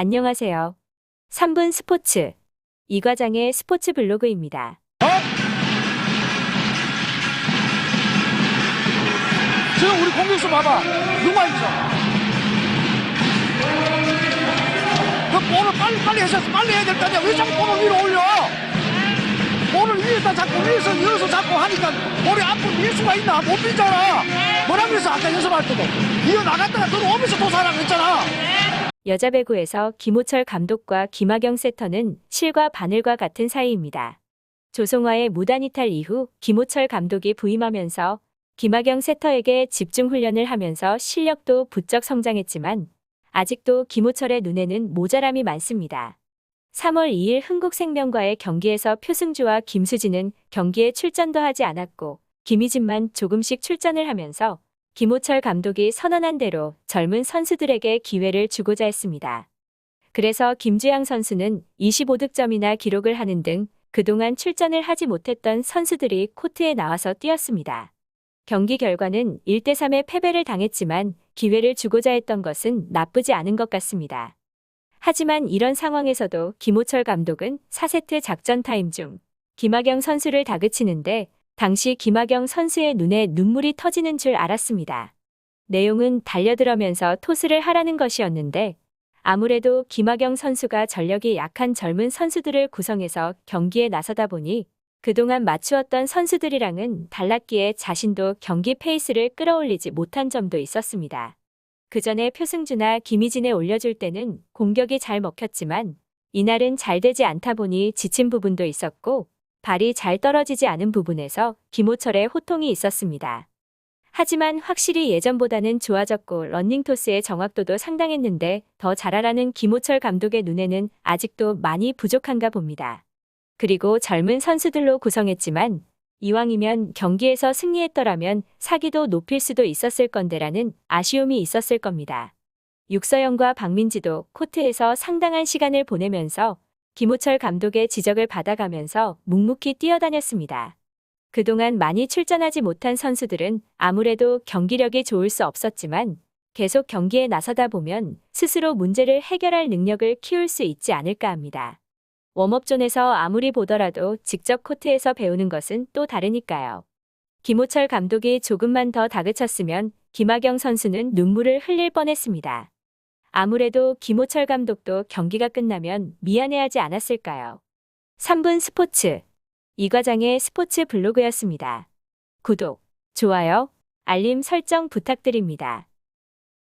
안녕하세요. 3분 스포츠. 이 과장의 스포츠 블로그입니다. 지금 우리 공격수 봐봐. 누가 있어? 그 볼을 빨리 빨리 해서 빨리 해야 될 거 아니야. 왜 자꾸 볼을 위로 올려? 볼을 위에다 자꾸 위에서 이어서 자꾸 하니까 볼이 앞으로 밀 수가 있나? 못 밀잖아. 뭐라고 해서 아까 연습할 때도 이어 나갔다가 들어오면서 도사라고 했잖아. 여자 배구에서 김호철 감독과 김하경 세터는 실과 바늘과 같은 사이입니다. 조성화의 무단 이탈 이후 김호철 감독이 부임하면서 김하경 세터에게 집중 훈련을 하면서 실력도 부쩍 성장했지만 아직도 김호철의 눈에는 모자람이 많습니다. 3월 2일 흥국생명과의 경기에서 표승주와 김수진은 경기에 출전도 하지 않았고 김희진만 조금씩 출전을 하면서 김호철 감독이 선언한 대로 젊은 선수들에게 기회를 주고자 했습니다. 그래서 김주영 선수는 25득점이나 기록을 하는 등 그동안 출전을 하지 못했던 선수들이 코트에 나와서 뛰었습니다. 경기 결과는 1대3의 패배를 당했지만 기회를 주고자 했던 것은 나쁘지 않은 것 같습니다. 하지만 이런 상황에서도 김호철 감독은 4세트 작전 타임 중 김하경 선수를 다그치는데 당시 김하경 선수의 눈에 눈물이 터지는 줄 알았습니다. 내용은 달려들으면서 토스를 하라는 것이었는데 아무래도 김하경 선수가 전력이 약한 젊은 선수들을 구성해서 경기에 나서다 보니 그동안 맞추었던 선수들이랑은 달랐기에 자신도 경기 페이스를 끌어올리지 못한 점도 있었습니다. 그 전에 표승주나 김희진에 올려줄 때는 공격이 잘 먹혔지만 이날은 잘 되지 않다 보니 지친 부분도 있었고 발이 잘 떨어지지 않은 부분에서 김호철의 호통이 있었습니다. 하지만 확실히 예전보다는 좋아졌고 런닝토스의 정확도도 상당했는데 더 잘하라는 김호철 감독의 눈에는 아직도 많이 부족한가 봅니다. 그리고 젊은 선수들로 구성했지만 이왕이면 경기에서 승리했더라면 사기도 높일 수도 있었을 건데라는 아쉬움이 있었을 겁니다. 육서영과 박민지도 코트에서 상당한 시간을 보내면서 김호철 감독의 지적을 받아가면서 묵묵히 뛰어다녔습니다. 그동안 많이 출전하지 못한 선수들은 아무래도 경기력이 좋을 수 없었지만 계속 경기에 나서다 보면 스스로 문제를 해결할 능력을 키울 수 있지 않을까 합니다. 웜업존에서 아무리 보더라도 직접 코트에서 배우는 것은 또 다르니까요. 김호철 감독이 조금만 더 다그쳤으면 김하경 선수는 눈물을 흘릴 뻔했습니다. 아무래도 김호철 감독도 경기가 끝나면 미안해하지 않았을까요? 3분 스포츠. 이 과장의 스포츠 블로그였습니다. 구독, 좋아요, 알림 설정 부탁드립니다.